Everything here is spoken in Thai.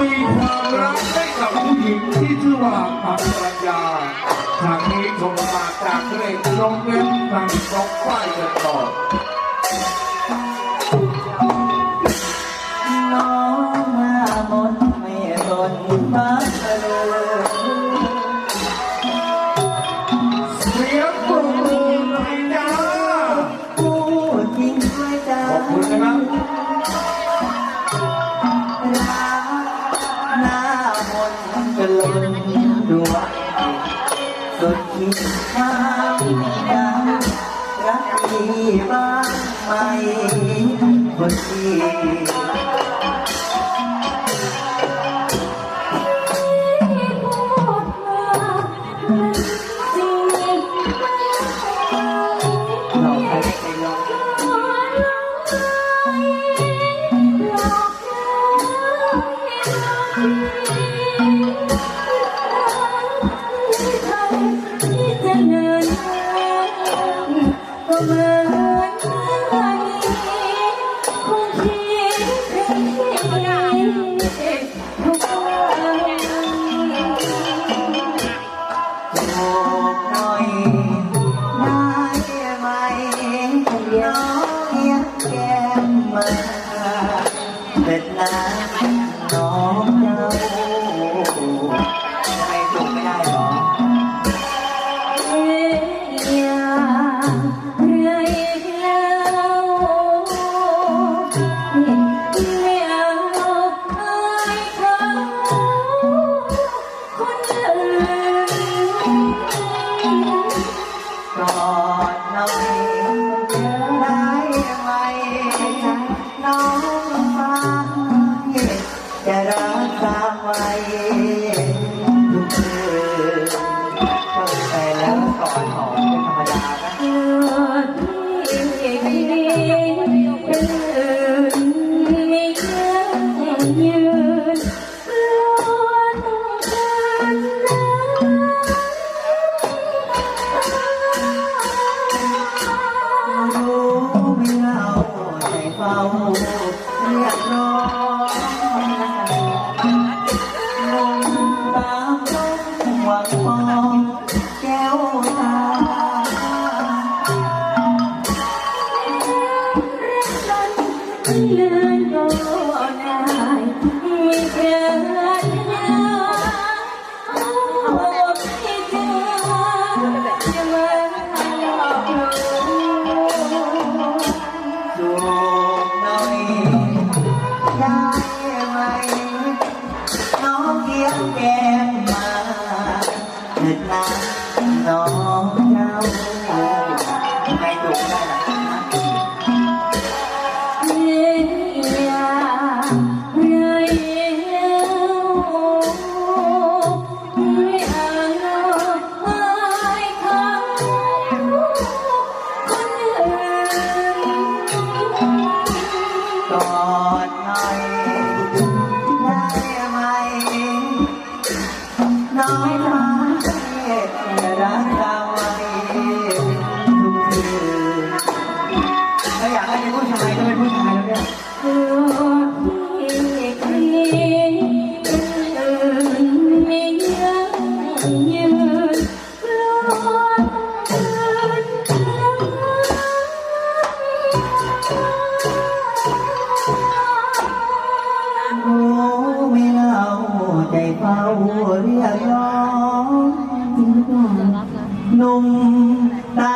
มีความรักให้กับผู้หญิงที่ชื่อว่าปัญญาทางนี้ชมมาจากเพลงลงเล่นทางสองฝ่ายกันต่อน้องหน้ามนไม่สนฟ้าเลยเสียงปรบมือหน่อยจ้าพูดจริงด้วยใจขอบคุณนะครับ สุดที่ทางยังรักพี่บ้างไหมคนที่ เป็นน้ำน้องเจ้าทำไมจุกไม่ได้หรอกอดหน่อยได้ เรียกร้องลงตามลมหวังมองแก้วตาเลื่อนก็ได้ แก้มมาเถิดนะน้องเจ้าไมดุได้ล่ะเรียเรียไม่อาลัยเขาคนอื่นกอดหน่อย รักเราไว้ทุกคืนถ้าอยากให้เป็นผู้ชายก็เป็นผู้ชายแล้วเนี่ยตัวพี่คลีอื่นไม่ยังยืนรอนรู้ไม่เล่าใจเฝ้าเรียกร้อง หนุ่มตา